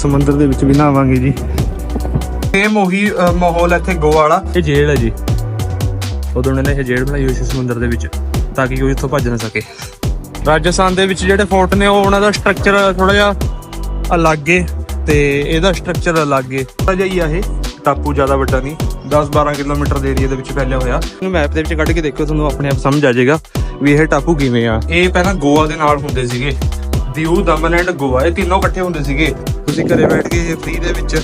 ਸਮੁੰਦਰ ਦੇ ਵਿੱਚ ਵੀ ਨਹਾਵਾਂਗੇ ਜੀ। ਸੇਮ ਉਹੀ ਅ, ਮਾਹੌਲ ਇੱਥੇ ਗੋਆ ਵਾਲਾ। ਇਹ ਜੇਲ੍ਹ ਹੈ ਜੀ। ਉਦੋਂ ਉਹਨਾਂ ਨੇ ਇਹ ਜੇਲ੍ਹ ਬਣਾਈ ਹੋਈ ਸੀ ਸਮੁੰਦਰ ਦੇ ਵਿੱਚ ਤਾਂ ਕਿ ਕੋਈ ਇੱਥੋਂ ਭੱਜ ਨਾ ਸਕੇ। ਰਾਜਸਥਾਨ ਦੇ ਵਿੱਚ ਜਿਹੜੇ ਫੋਰਟ ਨੇ ਉਹ ਉਹਨਾਂ ਦਾ ਸਟਰਕਚਰ ਥੋੜਾ ਜਿਹਾ ਅਲੱਗ ਏ ਤੇ ਇਹਦਾ ਸਟਰਕਚਰ ਅਲੱਗ ਏ। ਥੋੜਾ ਜਿਹਾ ਹੀ ਆ ਇਹ ਟਾਪੂ ਜ਼ਿਆਦਾ ਵੱਡਾ ਨਹੀਂ। 10-12 ਕਿਲੋਮੀਟਰ ਦੇ ਏਰੀਆ ਦੇ ਵਿੱਚ ਫੈਲਿਆ ਹੋਇਆ। ਇਹਨੂੰ ਮੈਪ ਦੇ ਵਿੱਚ ਕੱਢ ਕੇ ਦੇਖੋ ਤੁਹਾਨੂੰ ਆਪਣੇ ਆਪ ਸਮਝ ਆ ਜਾਏਗਾ ਵੀ ਇਹ ਟਾਪੂ ਕਿਵੇਂ ਆ। ਇਹ ਪਹਿਲਾਂ ਗੋਆ ਦੇ ਨਾਲ ਹੁੰਦੇ ਸੀਗੇ। ਦਿਊ ਦਮਨ ਐਂਡ ਗੋਆ ਇਹ ਤਿੰਨੋਂ ਇਕੱਠੇ ਹੁੰਦੇ ਸੀਗੇ। ਤੁਸੀਂ ਘਰੇ ਬੈਠ ਕੇ ਫ੍ਰੀ ਦੇ ਵਿੱਚ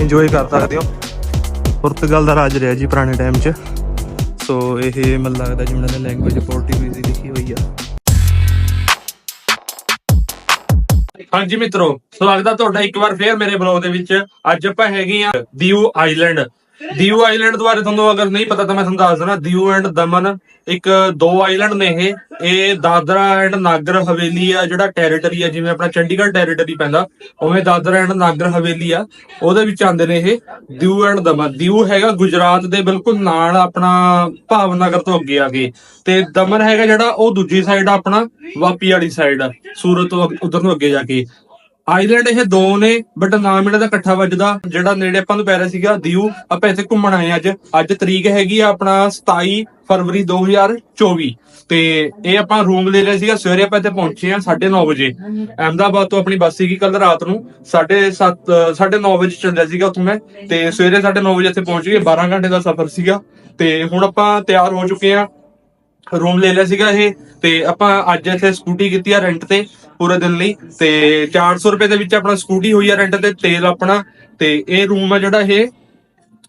ਇੰਜੋਏ ਕਰ ਸਕਦੇ ਹੋ। ਪੁਰਤਗਾਲ ਦਾ ਰਾਜ ਰਿਹਾ ਜੀ ਪੁਰਾਣੇ ਟਾਈਮ 'ਚ। ਸੋ ਇਹ ਮੈਨੂੰ ਲੱਗਦਾ ਜਿਵੇਂ ਉਹਨਾਂ ਲੈਂਗੁਏਜ ਪੋਰਟੁਗੀਜ਼ ਲਿਖੀ ਹੋਈ ਆ। ਹਾਂਜੀ ਮਿੱਤਰੋ, ਸਵਾਗਤ ਹੈ ਤੁਹਾਡਾ ਇੱਕ ਵਾਰ ਫੇਰ ਮੇਰੇ ਬਲੌਗ ਦੇ ਵਿੱਚ। ਅੱਜ ਆਪਾਂ ਹੈਗੇ ਆ ਦਿਊ ਆਈਲੈਂਡ। ਦਿਊ ਆਈਲੈਂਡ ਬਾਰੇ ਤੁਹਾਨੂੰ ਅਗਰ ਨਹੀਂ ਪਤਾ ਤਾਂ ਮੈਂ ਤੁਹਾਨੂੰ ਦੱਸ ਦਿੰਦਾ, ਦਿਊ ਐਂਡ ਦਮਨ ਇੱਕ ਦੋ ਆਈਲੈਂਡ ਨੇ ਇਹ। ਇਹ ਦਾਦਰਾ ਐਂਡ ਨਾਗਰ ਹਵੇਲੀ ਆ, ਜਿਹੜਾ ਟੈਰੀਟਰੀ ਆ, ਜਿਵੇਂ ਆਪਣਾ ਚੰਡੀਗੜ੍ਹ ਟੈਰੀਟਰੀ ਪੈਂਦਾ, ਉਵੇਂ ਦਾਦਰਾ ਐਂਡ ਨਾਗਰ ਹਵੇਲੀ ਆ। ਉਹਦੇ ਵਿੱਚ ਆਉਂਦੇ ਨੇ ਇਹ ਦਿਊ ਐਂਡ ਦਮਨ। ਦਿਊ ਹੈਗਾ ਗੁਜਰਾਤ ਦੇ ਬਿਲਕੁਲ ਨਾਲ ਆਪਣਾ ਭਾਵਨਗਰ ਤੋਂ ਅੱਗੇ ਆ ਗਏ ਤੇ ਦਮਨ ਹੈਗਾ ਜਿਹੜਾ ਉਹ ਦੂਜੀ ਸਾਈਡ ਆਪਣਾ, ਵਾਪੀ ਵਾਲੀ ਸਾਈਡ ਸੂਰਤ ਤੋਂ ਉਧਰ ਨੂੰ ਅੱਗੇ ਜਾ ਕੇ। ਆਈਲੈਂਡ ਇਹ ਦੋ ਨੇ ਬਟ ਨਾਮ ਇਹਨਾਂ ਦਾ ਇਕੱਠਾ ਵੱਜਦਾ। ਜਿਹੜਾ ਨੇੜੇ ਆਪਾਂ ਨੂੰ ਪੈ ਰਿਹਾ ਸੀਗਾ, ਦਿਊ, ਆਪਾਂ ਇੱਥੇ ਘੁੰਮਣ ਆਏ ਅੱਜ। ਅੱਜ ਤਰੀਕ ਹੈਗੀ ਆ ਆਪਣਾ 27 ਫਰਵਰੀ 2024 ਤੇ ਇਹ ਆਪਾਂ ਰੂਮ ਲੈ ਲਿਆ ਸੀਗਾ, ਸਵੇਰੇ ਆਪਾਂ ਇੱਥੇ ਪਹੁੰਚੇ ਆ 9:30 ਵਜੇ। ਅਹਿਮਦਾਬਾਦ ਤੋਂ ਆਪਣੀ ਬੱਸ ਸੀਗੀ ਕੱਲ ਰਾਤ ਨੂੰ 7:30 9:30 ਵਜੇ ਚੱਲਿਆ ਸੀਗਾ ਉੱਥੋਂ ਮੈਂ। ਤੇ ਸਵੇਰੇ 9:30 ਵਜੇ ਇੱਥੇ ਪਹੁੰਚ ਗਏ 12 ਘੰਟੇ ਦਾ ਸਫ਼ਰ ਸੀਗਾ। ਤੇ ਹੁਣ ਆਪਾਂ ਤਿਆਰ ਹੋ ਚੁੱਕੇ ਆ ਰੂਮ ਲੈ ਲਿਆ ਸੀਗਾ ਇਹ। ਤੇ ਆਪਾਂ ਅੱਜ ਇੱਥੇ ਸਕੂਟੀ ਕੀਤੀ ਆ ਰੈਂਟ ਤੇ। ਪੂਰੇ ਦਿਨ ਲਈ ਤੇ 400 ਰੁਪਏ ਦੇ ਵਿੱਚ ਆਪਣਾ ਸਕੂਟੀ ਹੋਈ ਆ ਰੈਂਟ ਤੇ, ਤੇਲ ਆਪਣਾ ਤੇ ਇਹ ਰੂਮ ਆ ਜਿਹੜਾ ਇਹ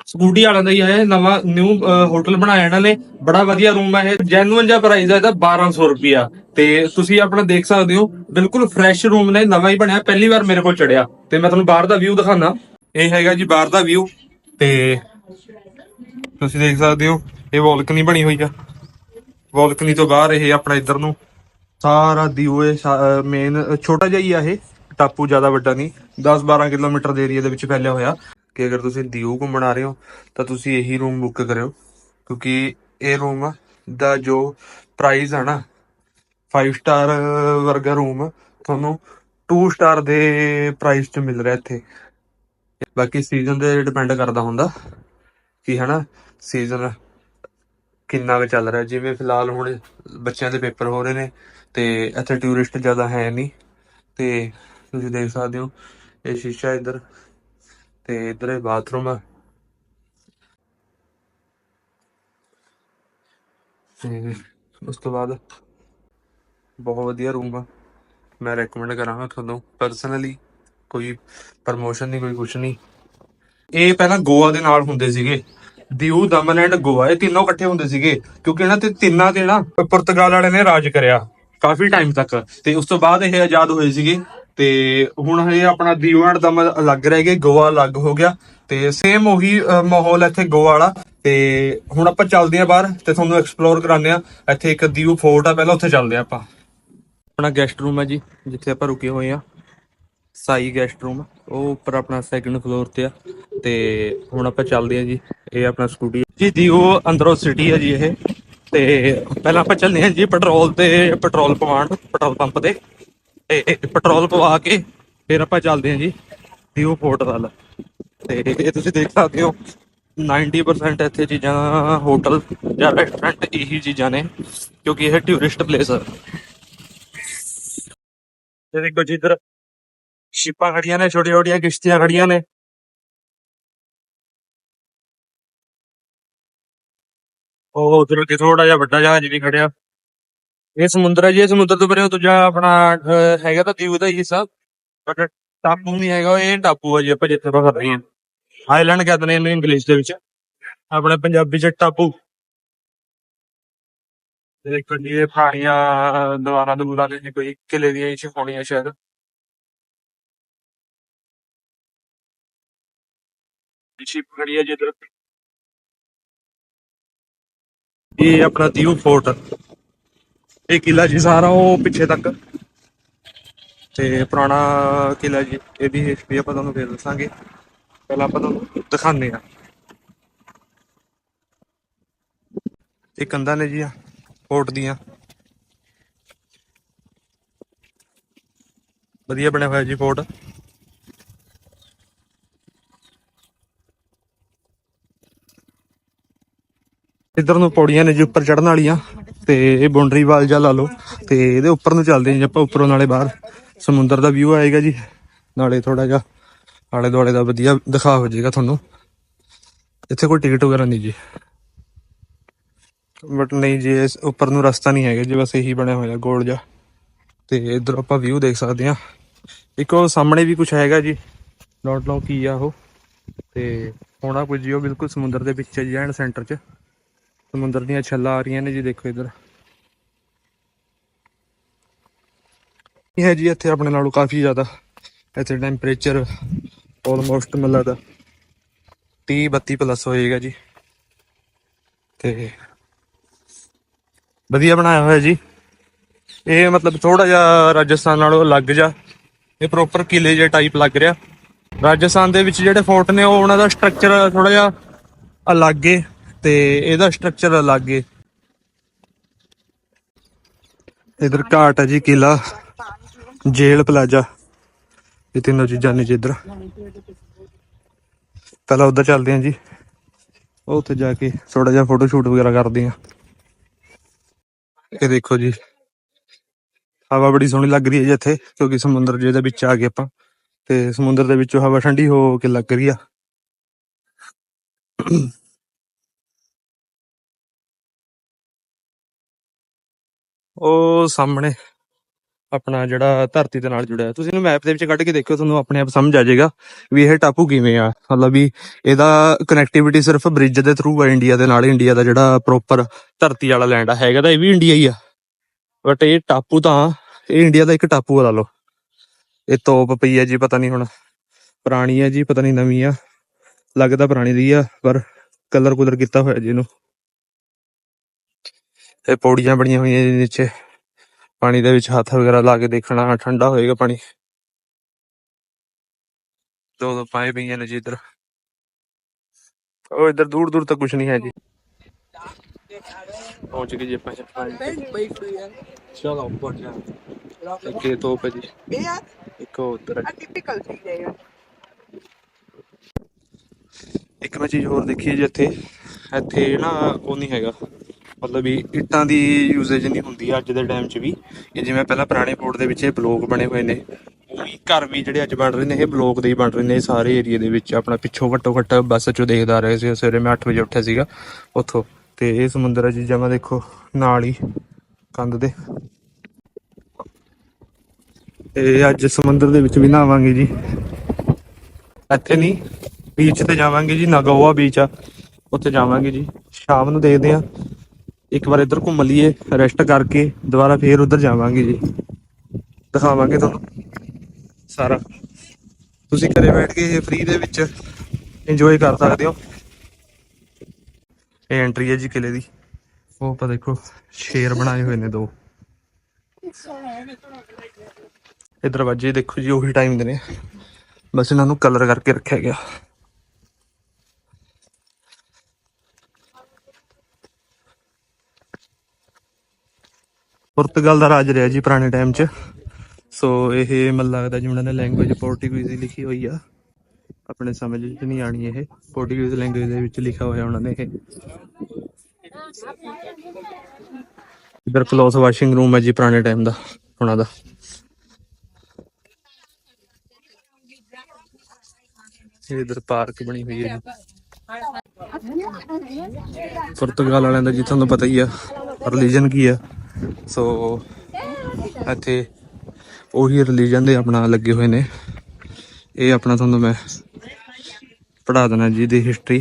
ਸਕੂਟੀ ਵਾਲਿਆਂ ਦਾ ਹੀ ਹੈ ਨਵਾਂ ਨਿਊ ਹੋਟਲ ਬਣਾਇਆ ਇਹਨਾਂ ਨੇ, ਬੜਾ ਵਧੀਆ ਰੂਮ ਹੈ ਇਹ। ਜੈਨੂਅਨ ਜਿਹਾ ਪ੍ਰਾਈਸ ਹੈ ਇਹਦਾ 1200 ਰੁਪਿਆ ਤੇ ਤੁਸੀਂ ਆਪਣਾ ਦੇਖ ਸਕਦੇ ਹੋ, ਬਿਲਕੁਲ ਫਰੈਸ਼ ਰੂਮ ਨੇ, ਨਵਾਂ ਹੀ ਬਣਿਆ, ਪਹਿਲੀ ਵਾਰ ਮੇਰੇ ਕੋਲ ਚੜਿਆ। ਤੇ ਮੈਂ ਤੁਹਾਨੂੰ ਬਾਹਰ ਦਾ ਵਿਊ ਦਿਖਾਣਾ ਇਹ ਹੈਗਾ ਜੀ ਬਾਹਰ ਦਾ ਵਿਊ ਤੇ ਤੁਸੀਂ ਦੇਖ ਸਕਦੇ ਹੋ, ਇਹ ਬਾਲਕਨੀ ਬਣੀ ਹੋਈ ਆ। ਬਾਲਕਨੀ ਤੋਂ ਬਾਹਰ ਇਹ ਆਪਣਾ ਇੱਧਰ ਨੂੰ। ਸਾਰਾ ਦਿਓਏ ਮੇਨ ਛੋਟਾ ਜਿਹਾ ਹੀ ਆ ਇਹ, ਟਾਪੂ ਜ਼ਿਆਦਾ ਵੱਡਾ ਨਹੀਂ 10-12 ਕਿਲੋਮੀਟਰ ਦੇ ਏਰੀਆ ਦੇ ਵਿੱਚ ਫੈਲਿਆ ਹੋਇਆ। ਕਿ ਅਗਰ ਤੁਸੀਂ ਦਿਓ ਘੁੰਮਣ ਆ ਰਹੇ ਹੋ, ਤਾਂ ਤੁਸੀਂ ਇਹੀ ਰੂਮ ਬੁੱਕ ਕਰਿਓ, ਕਿਉਂਕਿ ਇਹ ਰੂਮ ਦਾ ਜੋ ਪ੍ਰਾਈਸ ਹੈ ਨਾ 5 ਸਟਾਰ ਵਰਗਾ ਰੂਮ ਤੁਹਾਨੂੰ 2 ਸਟਾਰ ਦੇ ਪ੍ਰਾਈਸ 'ਚ ਮਿਲ ਰਿਹਾ ਇੱਥੇ। ਬਾਕੀ ਸੀਜ਼ਨ ਤੇ ਡਿਪੈਂਡ ਕਰਦਾ ਹੁੰਦਾ, ਕਿ ਹਨਾ ਸੀਜ਼ਨ ਕਿੰਨਾ ਕੁ ਚੱਲ ਰਿਹਾ, ਜਿਵੇਂ ਫਿਲਹਾਲ ਹੁਣ ਬੱਚਿਆਂ ਦੇ ਪੇਪਰ ਹੋ ਰਹੇ ਨੇ ਤੇ ਇੱਥੇ ਟੂਰਿਸਟ ਜ਼ਿਆਦਾ ਹੈ ਨਹੀਂ ਤੇ ਤੁਸੀਂ ਦੇਖ ਸਕਦੇ ਹੋ, ਇਹ ਸ਼ੀਸ਼ਾ ਇੱਧਰ ਤੇ ਇੱਧਰ ਇਹ ਬਾਥਰੂਮ ਆ। ਤੇ ਉਸ ਤੋਂ ਬਾਅਦ ਬਹੁਤ ਵਧੀਆ ਰੂਮ ਆ। ਮੈਂ ਰეკਮੈਂਡ ਕਰਾਂਗਾ ਤੁਹਾਨੂੰ ਪਰਸਨਲੀ ਕੋਈ ਪ੍ਰਮੋਸ਼ਨ ਨਹੀਂ, ਕੋਈ ਕੁਛ ਨਹੀਂ। ਇਹ ਪਹਿਲਾਂ ਗੋਆ ਦੇ ਨਾਲ ਹੁੰਦੇ ਸੀਗੇ। ਦਿਊ, ਦਮਨ ਐਂਡ ਗੋਆ, ਇਹ ਤਿੰਨੋਂ ਇਕੱਠੇ ਹੁੰਦੇ ਸੀਗੇ। ਕਿਉਂਕਿ ਇਹਨਾਂ ਤੇ ਤਿੰਨਾਂ ਤੇ ਨਾ ਪੁਰਤਗਾਲ ਵਾਲੇ ਨੇ ਰਾਜ ਕਰਿਆ। ਕਾਫੀ ਟਾਈਮ ਤੱਕ। ਤੇ ਉਸ ਤੋਂ ਬਾਅਦ ਇਹ ਆਜ਼ਾਦ ਹੋਏ ਸੀਗੇ। ਤੇ ਹੁਣ ਇਹ ਆਪਣਾ ਦਿਊ ਐਂਡ ਅਲੱਗ ਰਹਿ ਗਏ, ਗੋਆ ਅਲੱਗ ਹੋ ਗਿਆ। ਤੇ ਸੇਮ ਉਹੀ ਮਾਹੌਲ ਇੱਥੇ ਗੋਆ ਵਾਲਾ। ਤੇ ਹੁਣ ਆਪਾਂ ਚੱਲਦੇ ਆਂ ਬਾਹਰ ਤੇ ਤੁਹਾਨੂੰ ਐਕਸਪਲੋਰ ਕਰਾਉਂਦੇ ਆ। ਇੱਥੇ ਇੱਕ ਦਿਊ ਫੋਰਟ ਆ, ਪਹਿਲਾਂ ਉੱਥੇ ਚੱਲਦੇ ਆ ਆਪਾਂ। ਆਪਣਾ ਗੈਸਟ ਰੂਮ ਹੈ ਜੀ, ਜਿੱਥੇ ਆਪਾਂ ਰੁਕੇ ਹੋਏ ਆ। ਸਾਈ ਗੈਸਟ ਰੂਮ ਉਹ ਉੱਪਰ ਆਪਣਾ ਸੈਕੰਡ ਫਲੋਰ ਤੇ ਆ। ਤੇ ਹੁਣ ਆਪਾਂ ਚੱਲਦੇ ਆ ਜੀ, ਇਹ ਆਪਣਾ ਸਕੂਟੀ ਜੀ ਦੀ ਅੰਦਰੋਂ ਸਿਟੀ ਆ ਜੀ ਇਹ। ਤੇ ਪਹਿਲਾਂ ਆਪਾਂ ਚੱਲਦੇ ਹਾਂ ਜੀ ਪੈਟਰੋਲ ਤੇ, ਪੈਟਰੋਲ ਪਵਾਉਣ ਪੈਟਰੋਲ ਪੰਪ ਤੇ। ਤੇ ਪੈਟਰੋਲ ਪਵਾ ਕੇ ਫਿਰ ਆਪਾਂ ਚੱਲਦੇ ਹਾਂ ਜੀ ਦੀਓ ਫੋਰਟ ਵੱਲ। ਤੇ ਇਹ ਤੁਸੀਂ ਦੇਖ ਸਕਦੇ ਹੋ 90% ਇੱਥੇ ਚੀਜ਼ਾਂ, ਹੋਟਲ ਜਾਂ ਰੈਸਟੋਰੈਂਟ ਇਹੀ ਚੀਜ਼ਾਂ ਨੇ, ਕਿਉਂਕਿ ਇਹ ਟੂਰਿਸਟ ਪਲੇਸ ਹੈ ਤੇ ਦੇਖੋ ਜੀ ਇੱਧਰ, ਸ਼ਿਪਾਂ ਖੜੀਆਂ ਨੇ ਛੋਟੀਆਂ ਛੋਟੀਆਂ ਕਿਸ਼ਤੀਆਂ ਖੜੀਆਂ ਨੇ। ਉਹ ਉਧਰ ਕਿ ਥੋੜਾ ਜਿਹਾ ਵੱਡਾ ਜਹਾਜ਼ ਵੀ ਖੜਿਆ। ਇਹ ਸਮੁੰਦਰ ਹੈ ਜੀ ਇਹ ਸਮੁੰਦਰ ਤੋਂ ਪਰੇ ਉਹ ਦੂਜਾ ਆਪਣਾ ਅਹ, ਹੈਗਾ ਤਾਂ ਦੀਪ ਦਾ ਹੀ ਹਿੱਸਾ ਬਟ ਟਾਪੂ ਨਹੀਂ ਹੈਗਾ ਉਹ ਇਹ ਟਾਪੂ ਹੈ ਜੀ ਆਪਾਂ ਜਿੱਥੇ ਆਪਾਂ ਕਰ ਰਹੇ ਹਾਂ। ਆਈਲੈਂਡ ਕਹਿੰਦੇ ਨੇ ਇਹਨੂੰ ਇੰਗਲਿਸ਼ ਦੇ ਵਿੱਚ। ਆਪਣੇ ਪੰਜਾਬੀ ਚ ਟਾਪੂ। ਤੇ ਦੇਖੋ ਜੀ ਇਹ ਪੁਰਾਣੀਆਂ ਦੁਆਰਾ ਦੁਆਰਾ ਦੇ ਕੋਈ ਕਿਲੇ ਦੀਆਂ ਹੀ ਹੋਣੀਆਂ ਸ਼ਾਇਦ। ਸ਼ਿਪ ਖੜੀ ਹੈ ਜਿੱਧਰ ਇਹ ਆਪਣਾ ਦਿਊ ਫੋਰਟ ਇਹ ਕਿਲਾ ਜੀ ਸਾਰਾ ਉਹ ਪਿੱਛੇ ਤੱਕ। ਤੇ ਪੁਰਾਣਾ ਕਿਲਾ ਜੀ ਇਹਦੀ ਹਿਸਟਰੀ ਆਪਾਂ ਤੁਹਾਨੂੰ ਫੇਰ ਦੱਸਾਂਗੇ। ਪਹਿਲਾਂ ਆਪਾਂ ਤੁਹਾਨੂੰ ਦਿਖਾਉਂਦੇ ਆ ਇਹ ਕੰਧਾਂ ਨੇ ਜੀ ਫੋਰਟ ਦੀਆਂ। ਵਧੀਆ ਬਣਿਆ ਹੋਇਆ ਜੀ ਫੋਰਟ। ਇੱਧਰ ਨੂੰ ਪੌੜੀਆਂ ਨੇ ਜੀ ਉੱਪਰ ਚੜਨ ਵਾਲੀਆਂ ਤੇ ਇਹ ਬਾਉਂਡਰੀ ਵਾਲ ਜਾ ਲਾ ਲਓ ਤੇ ਇਹਦੇ ਉੱਪਰ ਨੂੰ ਚੱਲਦੇ ਜੀ ਆਪਾਂ, ਉੱਪਰੋਂ ਨਾਲੇ ਬਾਹਰ। ਸਮੁੰਦਰ ਦਾ ਵਿਊ ਆਏਗਾ ਜੀ। ਨਾਲੇ ਥੋੜਾ ਜਿਹਾ ਆਲੇ ਦੁਆਲੇ ਦਾ ਵਧੀਆ ਦਿਖਾ ਹੋ ਜਾਏਗਾ ਤੁਹਾਨੂੰ। ਇੱਥੇ ਕੋਈ ਟਿਕਟ ਵਗੈਰਾ ਨਹੀਂ ਜੀ। ਬਟ ਨਹੀਂ ਜੀ, ਇਸ ਉੱਪਰ ਨੂੰ ਰਸਤਾ ਨਹੀਂ ਹੈਗਾ ਜੀ, ਬਸ ਇਹੀ ਬਣਿਆ ਹੋਇਆ ਗੋਲ ਜਾ ਤੇ ਇੱਧਰ ਆਪਾਂ ਵਿਊ ਦੇਖ ਸਕਦੇ ਹਾਂ। ਇੱਕ ਉਹ ਸਾਹਮਣੇ ਵੀ ਕੁਝ ਹੈਗਾ ਜੀ ਨੋਟ ਲਓ ਕੀ ਆ ਉਹ। ਤੇ ਹੋਣਾ ਕੁਝ ਜੀ, ਉਹ ਬਿਲਕੁਲ ਸਮੁੰਦਰ ਦੇ ਵਿੱਚ ਹੈ ਜੀ, ਐਂਡ ਸੈਂਟਰ 'ਚ। ਸਮੁੰਦਰ ਦੀਆਂ ਛੱਲਾਂ ਆ ਰਹੀਆਂ ਨੇ ਜੀ, ਦੇਖੋ ਇੱਧਰ। ਇਹ ਹੈ ਜੀ, ਇੱਥੇ ਆਪਣੇ ਨਾਲੋਂ ਕਾਫੀ ਜ਼ਿਆਦਾ ਇੱਥੇ ਟੈਂਪਰੇਚਰ ਆਲਮੋਸਟ ਮੈਨੂੰ ਲੱਗਦਾ 30 32 ਪਲੱਸ ਹੋਏਗਾ ਜੀ। ਤੇ ਵਧੀਆ ਬਣਾਇਆ ਹੋਇਆ ਜੀ। ਇਹ ਮਤਲਬ ਥੋੜਾ ਜਿਹਾ ਰਾਜਸਥਾਨ ਨਾਲੋਂ ਅਲੱਗ ਜਾ ਇਹ ਪ੍ਰੋਪਰ ਕਿਲੇ ਜੇ ਟਾਈਪ ਲੱਗ ਰਿਹਾ। ਰਾਜਸਥਾਨ ਦੇ ਵਿੱਚ ਜਿਹੜੇ ਫੋਰਟ ਨੇ, ਉਹ ਉਹਨਾਂ ਦਾ ਸਟਰਕਚਰ ਥੋੜਾ ਜਿਹਾ ਅਲੱਗ ਏ। ਤੇ ਇਹਦਾ ਸਟਰਕਚਰ ਅਲੱਗ ਏ। ਇਧਰ ਘਾਟ ਹੈ ਜੀ, ਕਿਲਾ, ਜੇਲ, ਪਲਾਜ਼ਾ। ਇਹ ਤਿੰਨੋਂ ਚੀਜ਼ਾਂ ਨੇ ਜੀ ਇੱਧਰ। ਪਹਿਲਾਂ ਉੱਧਰ ਚੱਲਦੇ ਹਾਂ ਜੀ। ਉਹ ਉੱਥੇ ਜਾ ਕੇ ਥੋੜਾ ਜਿਹਾ ਫੋਟੋ ਸ਼ੂਟ ਵਗੈਰਾ ਕਰਦੇ ਹਾਂ। ਇਹ ਦੇਖੋ ਜੀ, ਹਵਾ ਬੜੀ ਸੋਹਣੀ ਲੱਗ ਰਹੀ ਹੈ ਜੀ ਇੱਥੇ, ਕਿਉਂਕਿ ਸਮੁੰਦਰ ਜਿਹਦੇ ਵਿੱਚ ਆ ਗਏ ਆਪਾਂ। ਤੇ ਸਮੁੰਦਰ ਦੇ ਵਿੱਚੋਂ ਹਵਾ ਠੰਡੀ ਹੋ ਕੇ ਲੱਗ ਰਹੀ ਆ। ਉਹ ਸਾਹਮਣੇ ਆਪਣਾ ਜਿਹੜਾ ਧਰਤੀ ਦੇ ਨਾਲ ਜੁੜਿਆ ਤੁਸੀਂ ਇਹਨੂੰ ਮੈਪ ਦੇ ਵਿੱਚ ਕੱਢ ਕੇ ਦੇਖਿਓ, ਤੁਹਾਨੂੰ ਆਪਣੇ ਆਪ ਸਮਝ ਆ ਜਾਏਗਾ ਵੀ ਇਹ ਟਾਪੂ ਕਿਵੇਂ ਆ। ਮਤਲਬ ਵੀ ਇਹਦਾ ਕਨੈਕਟੀਵਿਟੀ ਸਿਰਫ ਬ੍ਰਿਜ ਦੇ ਥਰੂ ਆ ਇੰਡੀਆ ਦੇ ਨਾਲ ਇੰਡੀਆ ਦਾ ਜਿਹੜਾ ਪ੍ਰੋਪਰ ਧਰਤੀ ਵਾਲਾ ਲੈਂਡ ਆ, ਹੈਗਾ ਤਾਂ ਇਹ ਵੀ ਇੰਡੀਆ ਹੀ ਆ। ਬਟ ਇਹ ਟਾਪੂ ਤਾਂ, ਇਹ ਇੰਡੀਆ ਦਾ ਇੱਕ ਟਾਪੂ ਆ ਲਾ ਲਓ। ਇਹ ਤੋਪ ਪਈ ਹੈ ਜੀ, ਪਤਾ ਨਹੀਂ ਹੁਣ ਪੁਰਾਣੀ ਆ ਜੀ, ਪਤਾ ਨਹੀਂ ਨਵੀਂ ਆ। ਲੱਗਦਾ ਪੁਰਾਣੀ ਦੀ ਆ, ਪਰ ਕਲਰ ਕੁਲਰ ਕੀਤਾ ਹੋਇਆ ਜੀ ਇਹਨੂੰ। ਤੇ ਪੌੜੀਆਂ ਬਣੀਆਂ ਹੋਈਆਂ ਜੀ ਨੀਚੇ ਪਾਣੀ ਦੇ ਵਿੱਚ ਹੱਥ ਵਗੈਰਾ ਲਾ ਕੇ ਦੇਖਣਾ, ਠੰਡਾ ਹੋਏਗਾ ਪਾਣੀ। ਦੋ ਦੋ ਪਾਏ ਪਈਆਂ ਨੇ ਜੀ ਇਧਰ। ਉਹ ਇਧਰ ਦੂਰ ਦੂਰ ਤੱਕ ਕੁਝ ਨਹੀਂ ਹੈ ਜੀ। ਪਹੁੰਚ ਗਏ ਜੀ ਆਪਾਂ ਚਲੋ, ਉੱਪਰ ਜਾ। ਇੱਕ ਇਹ ਤੋਪ ਜੀ। ਇੱਕ ਉਹ ਟਿਪੀਕਲ ਚੀਜ਼ ਹੈ। ਯਾਰ ਇੱਕ ਮੈਂ ਚੀਜ਼ ਹੋਰ ਦੇਖੀ ਹੈ ਜੀ ਇੱਥੇ। ਇੱਥੇ ਨਾ ਉਹ ਨਹੀਂ ਹੈਗਾ। ਮਤਲਬ ਵੀ ਇੱਟਾਂ ਦੀ ਯੂਸੇਜ ਨਹੀਂ ਹੁੰਦੀ ਅੱਜ ਦੇ ਟਾਈਮ 'ਚ ਵੀ। ਇਹ ਜਿਵੇਂ ਪਹਿਲਾਂ ਪੁਰਾਣੇ ਪੋਰਟ ਦੇ ਵਿੱਚ ਇਹ ਬਲੋਕ ਬਣੇ ਹੋਏ ਨੇ, ਉਹੀ ਘਰ ਵੀ ਜਿਹੜੇ ਅੱਜ ਬਣ ਰਹੇ ਨੇ, ਇਹ ਬਲੋਕ ਦੇ ਹੀ ਬਣ ਰਹੇ ਨੇ ਸਾਰੇ ਏਰੀਆ ਦੇ ਵਿੱਚ ਆਪਣਾ ਪਿੱਛੋਂ ਘੱਟੋ ਘੱਟ ਬੱਸ 'ਚੋਂ ਦੇਖਦਾ ਰਹੇ ਸੀ ਸਵੇਰੇ ਮੈਂ 8 ਵਜੇ ਉੱਠਿਆ ਸੀਗਾ ਉੱਥੋਂ। ਤੇ ਇਹ ਸਮੁੰਦਰ ਹੈ ਜੀ, ਜਮਾ ਦੇਖੋ ਨਾਲ ਹੀ, ਕੰਧ ਦੇ। ਇਹ ਅੱਜ ਸਮੁੰਦਰ ਦੇ ਵਿੱਚ ਵੀ ਨਹਾਵਾਂਗੇ ਜੀ। ਇੱਥੇ ਨਹੀਂ ਬੀਚ ਤੇ ਜਾਵਾਂਗੇ ਜੀ, ਨਗੋਆ ਬੀਚ ਆ, ਉੱਥੇ ਜਾਵਾਂਗੇ ਜੀ। ਸ਼ਾਮ ਨੂੰ ਦੇਖਦੇ ਆ। ਇੱਕ ਵਾਰ ਇੱਧਰ ਘੁੰਮ ਲਈਏ ਰੈਸਟ ਕਰਕੇ ਦੁਬਾਰਾ ਫੇਰ ਉੱਧਰ ਜਾਵਾਂਗੇ ਜੀ। ਦਿਖਾਵਾਂਗੇ ਤੁਹਾਨੂੰ ਸਾਰਾ। ਤੁਸੀਂ ਘਰੇ ਬੈਠ ਕੇ ਇਹ ਫ੍ਰੀ ਦੇ ਵਿੱਚ ਇੰਜੋਏ ਕਰ ਸਕਦੇ ਹੋ। ਇਹ ਐਂਟਰੀ ਹੈ ਜੀ ਕਿਲੇ ਦੀ। ਉਹ ਆਪਾਂ ਦੇਖੋ, ਸ਼ੇਰ ਬਣਾਏ ਹੋਏ ਨੇ ਦੋ। ਇਹ ਦਰਵਾਜ਼ੇ ਦੇਖੋ ਜੀ, ਉਹੀ ਟਾਈਮ ਦੇ ਨੇ। ਬਸ ਇਹਨਾਂ ਨੂੰ ਕਲਰ ਕਰਕੇ ਰੱਖਿਆ ਗਿਆ। ਪੁਰਤਗਾਲ ਦਾ ਰਾਜ ਰਿਹਾ ਜੀ ਪੁਰਾਣੇ ਟਾਈਮ 'ਚ। ਸੋ ਇਹ ਮੈਨੂੰ ਲੱਗਦਾ ਜੀ ਉਹਨਾਂ ਨੇ ਲੈਂਗੁਏਜ ਪੋਰਟੁਗੀਜ਼ ਦੀ ਲਿਖੀ ਹੋਈ ਆ। ਆਪਣੇ ਸਮਝ 'ਚ ਨਹੀਂ ਆਣੀ ਇਹ। ਪੋਰਟੁਗੀਜ਼ ਲੈਂਗੁਏਜ ਦੇ ਵਿੱਚ ਲਿਖਿਆ ਹੋਇਆ ਉਹਨਾਂ ਨੇ ਇਹ। ਇਧਰ ਕਲੋਥ ਵਾਸ਼ਿੰਗ ਰੂਮ ਹੈ ਜੀ ਪੁਰਾਣੇ ਟਾਈਮ ਦਾ, ਉਹਨਾਂ ਦਾ। ਇਧਰ ਪਾਰਕ ਬਣੀ ਹੋਈ ਹੈ ਜੀ। ਪੁਰਤਗਾਲ ਵਾਲਿਆਂ ਦਾ ਜੀ ਤੁਹਾਨੂੰ ਪਤਾ ਹੀ ਆ। ਰਿਲੀਜਨ ਕੀ ਆ? ਸੋ, ਇੱਥੇ ਉਹੀ ਰਿਲੀਜਨ ਦੇ ਆਪਣਾ ਲੱਗੇ ਹੋਏ ਨੇ। ਇਹ ਆਪਣਾ ਤੁਹਾਨੂੰ ਮੈਂ ਪੜ੍ਹਾ ਦੇਣਾ ਜੀ ਦੀ ਹਿਸਟਰੀ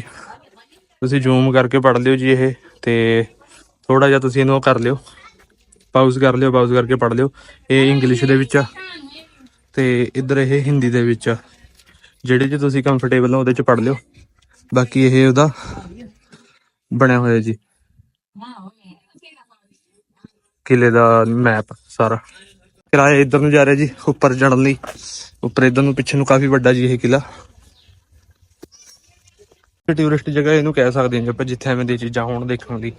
ਤੁਸੀਂ ਜ਼ੂਮ ਕਰਕੇ ਪੜ੍ਹ ਲਿਓ ਜੀ ਇਹ ਤੇ ਥੋੜਾ ਜਿਹਾ ਤੁਸੀਂ ਇਹਨੂੰ ਕਰ ਲਿਓ। ਪਾਊਜ਼ ਕਰ ਲਿਓ ਪਾਊਜ਼ ਕਰਕੇ ਪੜ੍ਹ ਲਿਓ। ਇਹ ਇੰਗਲਿਸ਼ ਦੇ ਵਿੱਚ ਆ ਤੇ ਇੱਧਰ ਇਹ ਹਿੰਦੀ ਦੇ ਵਿੱਚ ਆ। ਜਿਹੜੇ ਜੇ ਤੁਸੀਂ ਕੰਫਰਟੇਬਲ ਹੋ ਉਹਦੇ 'ਚ ਪੜ੍ਹ ਲਿਓ। ਬਾਕੀ ਇਹ ਉਹਦਾ ਬਣਿਆ ਹੋਇਆ ਜੀ। ਕਿਲੇ ਦਾ ਮੈਪ ਸਾਰਾ। ਕਿਰਾਏ ਇੱਧਰ ਨੂੰ ਜਾ ਰਿਹਾ ਜੀ, ਉੱਪਰ ਚੜਨ ਲਈ ਉੱਪਰ ਇੱਧਰ ਨੂੰ ਪਿੱਛੇ ਨੂੰ ਕਾਫੀ ਵੱਡਾ ਜੀ ਇਹ ਕਿਲਾ। ਟੂਰਿਸਟ ਜਗ੍ਹਾ ਇਹਨੂੰ ਕਹਿ ਸਕਦੇ ਹਾਂ ਜੀ ਆਪਾਂ, ਜਿੱਥੇ ਐਵੇਂ ਦੀ ਚੀਜ਼ਾਂ ਹੋਣ ਦੇਖਣ ਲਈ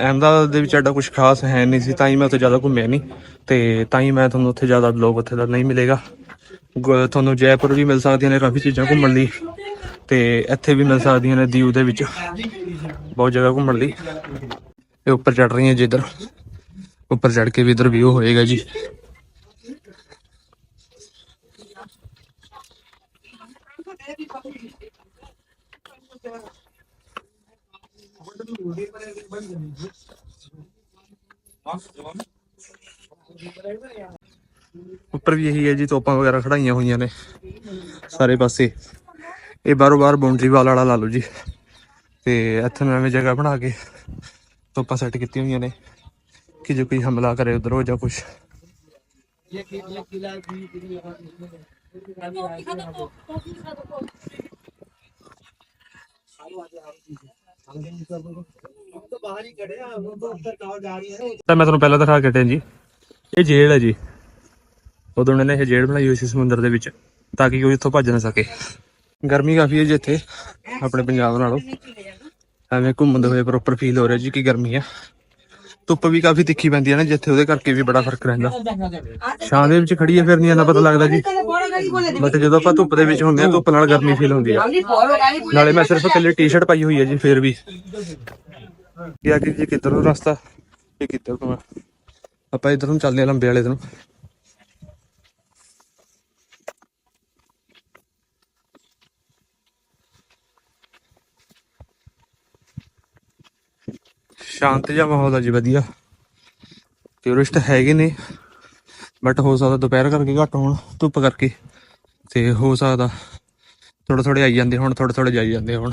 ਅਹਿਮਦਾਬਾਦ ਦੇ ਵਿੱਚ ਐਡਾ ਕੁਝ ਖਾਸ ਹੈ ਨਹੀਂ ਸੀ, ਤਾਂ ਹੀ ਮੈਂ ਉੱਥੇ ਜ਼ਿਆਦਾ ਘੁੰਮਿਆ ਨਹੀਂ। ਤੇ ਤਾਂ ਹੀ ਮੈਂ ਤੁਹਾਨੂੰ ਉੱਥੇ ਜ਼ਿਆਦਾ ਬਲੌਗ ਉੱਥੇ ਦਾ ਨਹੀਂ ਮਿਲੇਗਾ। ਤੁਹਾਨੂੰ ਜੈਪੁਰ ਵੀ ਮਿਲ ਸਕਦੀਆਂ ਨੇ ਕਾਫੀ ਚੀਜ਼ਾਂ ਘੁੰਮਣ ਲਈ। ਤੇ ਇੱਥੇ ਵੀ ਮਿਲ ਸਕਦੀਆਂ ਨੇ ਦੀੂ ਦੇ ਵਿੱਚ। ਬਹੁਤ ਜਗ੍ਹਾ ਘੁੰਮਣ ਲਈ। ਇਹ ਉੱਪਰ ਚੜ ਰਹੀਆਂ ਜੀ ਇੱਧਰ। ਉੱਪਰ ਚੜ ਕੇ ਵੀ ਇੱਧਰ ਵਿਊ ਹੋਏਗਾ ਜੀ। ਉੱਪਰ ਵੀ ਇਹੀ ਹੈ ਜੀ, ਤੋਪਾਂ ਵਗੈਰਾ ਖੜਾਈਆਂ ਹੋਈਆਂ ਨੇ ਸਾਰੇ ਪਾਸੇ। ਇਹ ਬਾਰੋ ਬਾਰ ਬਾਉਂਡਰੀ ਵਾਲ ਵਾਲਾ ਲਾ ਲਓ ਜੀ। ਤੇ ਇੱਥੇ ਨਵੀਂ ਜਗ੍ਹਾ ਬਣਾ ਕੇ ਤੋਪਾਂ ਸੈੱਟ ਕੀਤੀਆਂ ਹੋਈਆਂ ਨੇ। ਕਿ ਜੇ ਕੋਈ ਹਮਲਾ ਕਰੇ ਉਧਰੋਂ ਜਾਂ ਕੁਝ ਤਾਂ ਮੈਂ ਤੁਹਾਨੂੰ ਪਹਿਲਾਂ ਦਿਖਾ ਕੇ ਹਟਿਆ ਜੀ। ਇਹ ਜੇਲ੍ਹ ਹੈ ਜੀ। ਉਦੋਂ ਇਹਨਾਂ ਨੇ ਇਹ ਜੇਲ੍ਹ ਬਣਾਈ ਹੋਈ ਸੀ ਸਮੁੰਦਰ ਦੇ ਵਿੱਚ, ਤਾਂ ਕਿ ਕੋਈ ਇੱਥੋਂ ਭੱਜ ਨਾ ਸਕੇ। ਗਰਮੀ ਕਾਫੀ ਹੈ ਜੀ ਇੱਥੇ, ਆਪਣੇ ਪੰਜਾਬ ਨਾਲੋਂ। ਐਵੇਂ ਘੁੰਮਦੇ ਹੋਏ ਪ੍ਰੋਪਰ ਫੀਲ ਹੋ ਰਿਹਾ ਜੀ ਕਿ ਗਰਮੀ ਆ। ਧੁੱਪ ਵੀ ਕਾਫੀ ਤਿੱਖੀ ਪੈਂਦੀ ਹੈ ਨਾ, ਜਿੱਥੇ ਉਹਦੇ ਕਰਕੇ ਵੀ ਬੜਾ ਫ਼ਰਕ ਰਹਿੰਦਾ। ਛਾਂ ਦੇ ਵਿੱਚ ਖੜੀਏ ਫਿਰ ਨਹੀਂ ਇੰਨਾ ਪਤਾ ਲੱਗਦਾ ਜੀ। ਬਟ ਜਦੋਂ ਆਪਾਂ ਧੁੱਪ ਦੇ ਵਿੱਚ ਹੁੰਦੇ ਆ, ਧੁੱਪ ਨਾਲ ਗਰਮੀ ਫੀਲ ਹੁੰਦੀ ਆ। ਨਾਲੇ ਮੈਂ ਸਿਰਫ ਇਕੱਲੇ ਟੀ-ਸ਼ਰਟ ਪਾਈ ਹੋਈ ਹੈ ਜੀ, ਫਿਰ ਵੀ। ਇਹ ਅੱਗੇ ਜੀ ਕਿੱਧਰ ਨੂੰ ਰਸਤਾ? ਇਹ ਕਿੱਧਰ ਨੂੰ ਆਪਾਂ ਇਧਰ ਨੂੰ ਚੱਲਦੇ ਆ ਲੰਬੇ ਵਾਲੇ ਨੂੰ ਸ਼ਾਂਤ ਜਿਹਾ ਮਾਹੌਲ ਆ ਜੀ, ਵਧੀਆ। ਟੂਰਿਸਟ ਹੈਗੇ ਨੇ ਬਟ ਹੋ ਸਕਦਾ ਦੁਪਹਿਰ ਕਰਕੇ ਘੱਟ ਹੋਣ, ਧੁੱਪ ਕਰਕੇ। ਤੇ ਹੋ ਸਕਦਾ ਥੋੜੇ ਥੋੜੇ ਆਈ ਜਾਂਦੇ ਹੁਣ ਥੋੜੇ ਥੋੜੇ ਜਾਈ ਜਾਂਦੇ ਹੁਣ।